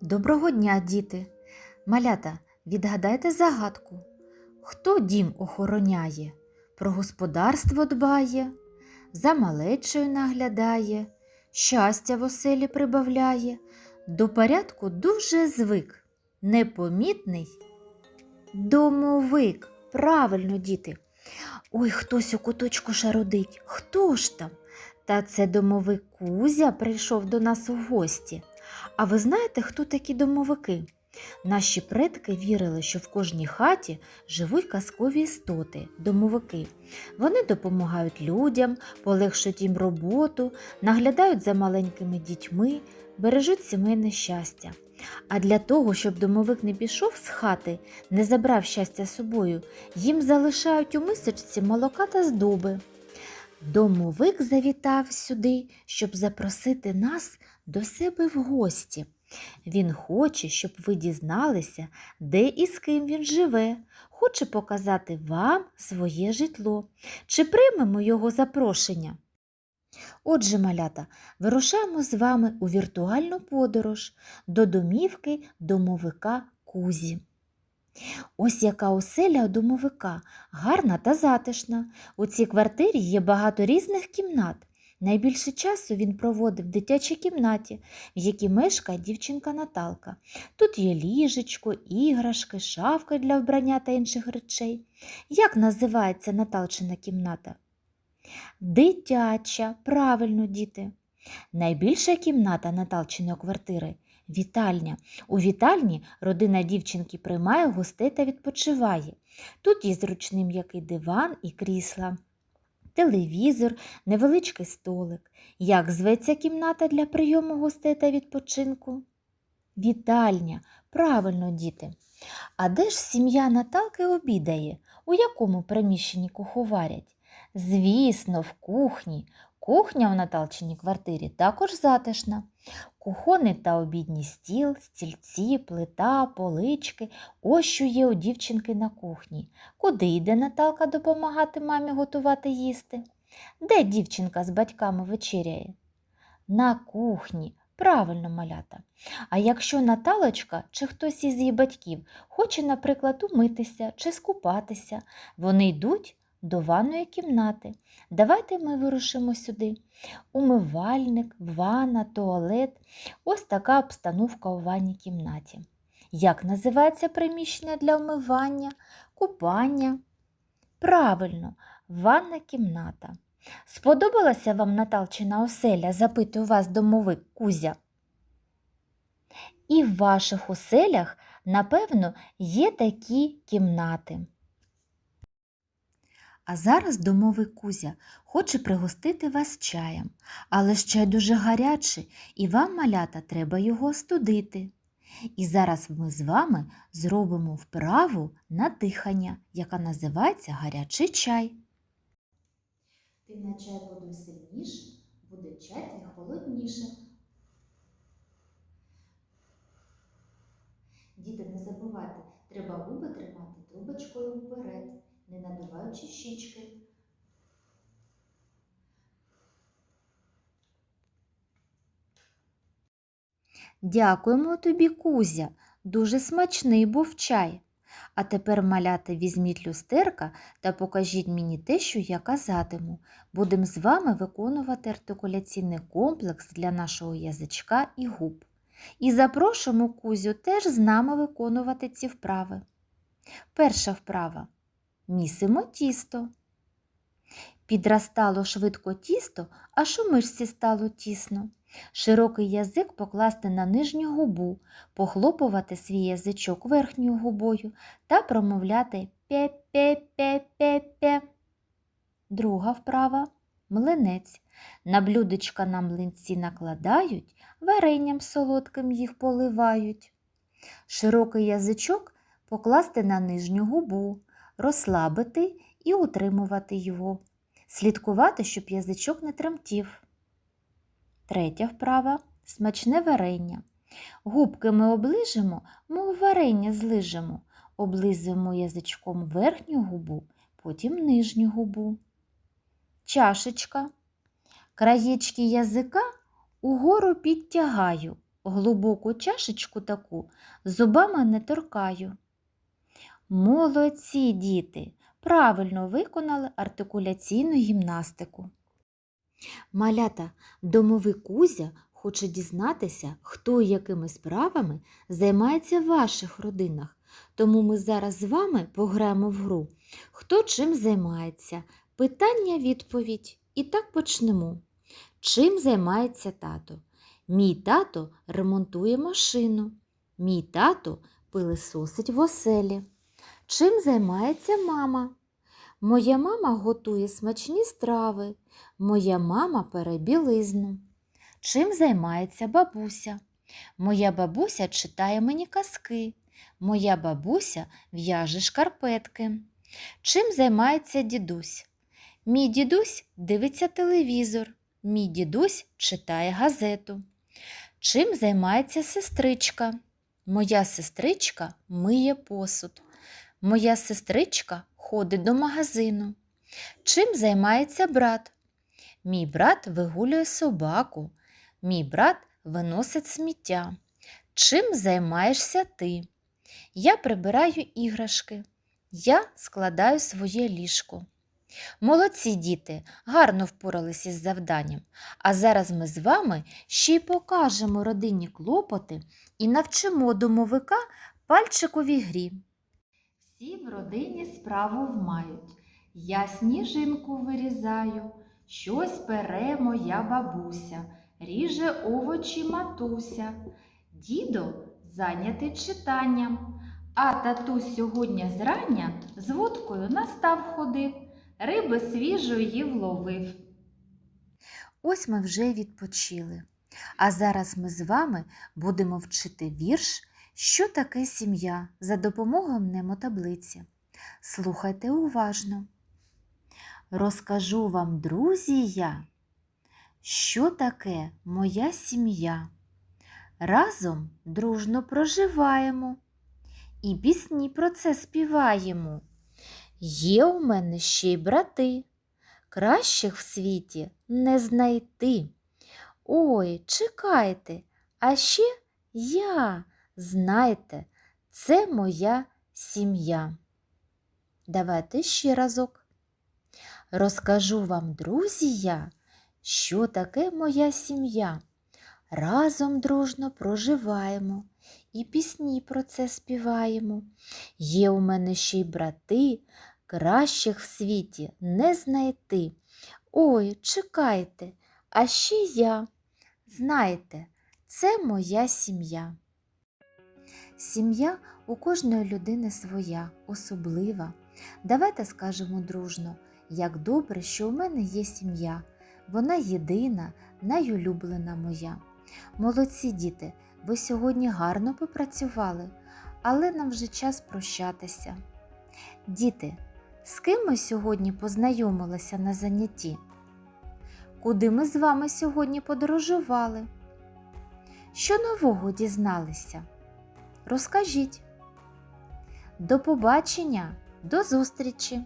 Доброго дня, діти! Малята, відгадайте загадку. Хто дім охороняє, про господарство дбає, за малечою наглядає, щастя в оселі прибавляє, до порядку дуже звик, непомітний домовик. Правильно, діти. Ой, хтось у куточку шародить. Хто ж там? Та це домовик Кузя прийшов до нас у гості. А ви знаєте, хто такі домовики? Наші предки вірили, що в кожній хаті живуть казкові істоти, домовики. Вони допомагають людям, полегшують їм роботу, наглядають за маленькими дітьми, бережуть сімейне щастя. А для того, щоб домовик не пішов з хати, не забрав щастя собою, їм залишають у мисочці молока та здоби. Домовик завітав сюди, щоб запросити нас до себе в гості. Він хоче, щоб ви дізналися, де і з ким він живе, хоче показати вам своє житло. Чи приймемо його запрошення? Отже, малята, вирушаємо з вами у віртуальну подорож до домівки домовика Кузі. Ось яка оселя домовика, гарна та затишна. У цій квартирі є багато різних кімнат. Найбільше часу він проводив в дитячій кімнаті, в якій мешкає дівчинка Наталка. Тут є ліжечко, іграшки, шафка для вбрання та інших речей. Як називається Наталчина кімната? Дитяча, правильно, діти. Найбільша кімната Наталчиної квартири вітальня. У вітальні родина дівчинки приймає гостей та відпочиває. Тут є зручний м'який диван і крісла, телевізор, невеличкий столик. Як зветься кімната для прийому гостей та відпочинку? Вітальня. Правильно, діти. А де ж сім'я Наталки обідає? У якому приміщенні куховарять? Звісно, в кухні. Кухня в Наталчиній квартирі також затишна. Кухонний та обідній стіл, стільці, плита, полички. Ось що є у дівчинки на кухні. Куди йде Наталка допомагати мамі готувати їсти? Де дівчинка з батьками вечеряє? На кухні. Правильно, малята. А якщо Наталочка чи хтось із її батьків хоче, наприклад, умитися чи скупатися, вони йдуть до ванної кімнати. Давайте ми вирушимо сюди. Умивальник, ванна, туалет. Ось така обстановка у ванній кімнаті. Як називається приміщення для вмивання, купання? Правильно, ванна кімната. Сподобалася вам Наталчина оселя? запитую вас домовик Кузя. І в ваших оселях, напевно, є такі кімнати. А зараз домовик Кузя хоче пригостити вас чаєм, але ж чай дуже гарячий, і вам, малята, треба його остудити. І зараз ми з вами зробимо вправу на дихання, яка називається гарячий чай. Ти на чай подуй сильніше, буде чай твій холодніше. Діти, не забувайте, треба губи тримати трубочкою вперед, не надуваючи щічки. Дякуємо тобі, Кузя. Дуже смачний був чай. А тепер, малята, візьміть люстерка та покажіть мені те, що я казатиму. Будемо з вами виконувати артикуляційний комплекс для нашого язичка і губ. І запрошуємо Кузю теж з нами виконувати ці вправи. Перша вправа. Місимо тісто. Підростало швидко тісто, аж у мишці стало тісно. Широкий язик покласти на нижню губу, похлопувати свій язичок верхньою губою та промовляти пе-пе-пе-пе-пе. Друга вправа млинець. На блюдечка на млинці накладають, варенням солодким їх поливають. Широкий язичок покласти на нижню губу, розслабити і утримувати його. Слідкувати, щоб язичок не тремтів. Третя вправа смачне варення. Губки ми оближимо, мов варення злижемо. Облизуємо язичком верхню губу, потім нижню губу. Чашечка. Краєчки язика угору підтягаю, глибоку чашечку таку зубами не торкаю. Молодці, діти! Правильно виконали артикуляційну гімнастику. Малята, домовий Кузя хоче дізнатися, хто і якими справами займається в ваших родинах. Тому ми зараз з вами пограємо в гру. Хто чим займається? Питання, відповідь. І так почнемо. Чим займається тато? Мій тато ремонтує машину. Мій тато пилисосить в оселі. Чим займається мама? Моя мама готує смачні страви. Моя мама пере білизну. Чим займається бабуся? Моя бабуся читає мені казки. Моя бабуся в'яже шкарпетки. Чим займається дідусь? Мій дідусь дивиться телевізор. Мій дідусь читає газету. Чим займається сестричка? Моя сестричка миє посуд. Моя сестричка ходить до магазину. Чим займається брат? Мій брат вигулює собаку. Мій брат виносить сміття. Чим займаєшся ти? Я прибираю іграшки. Я складаю своє ліжко. Молодці діти, гарно впоралися із завданням. А зараз ми з вами ще й покажемо родинні клопоти і навчимо домовика пальчиковій грі. Всі в родині справу мають. Я сніжинку вирізаю, щось пере моя бабуся, ріже овочі матуся. Дідо зайнятий читанням, а татусь сьогодні зрання з вудкою на став ходив, риби свіжої вловив. Ось ми вже відпочили. А зараз ми з вами будемо вчити вірш що таке сім'я за допомогою мнемотаблиці? Слухайте уважно. Розкажу вам, друзі, я, що таке моя сім'я. Разом дружно проживаємо і пісні про це співаємо. Є у мене ще й брати, кращих в світі не знайти. Ой, чекайте, а ще я. Знайте, це моя сім'я. Давайте ще разок. Розкажу вам, друзі, я, що таке моя сім'я. Разом дружно проживаємо і пісні про це співаємо. Є у мене ще й брати, кращих в світі не знайти. Ой, чекайте, а ще я. Знайте, це моя сім'я. Сім'я у кожної людини своя, особлива. Давайте скажемо дружно, як добре, що у мене є сім'я. Вона єдина, найулюблена моя. Молодці діти, ви сьогодні гарно попрацювали, але нам вже час прощатися. Діти, з ким ми сьогодні познайомилися на занятті? Куди ми з вами сьогодні подорожували? Що нового дізналися? Розкажіть. До побачення, до зустрічі!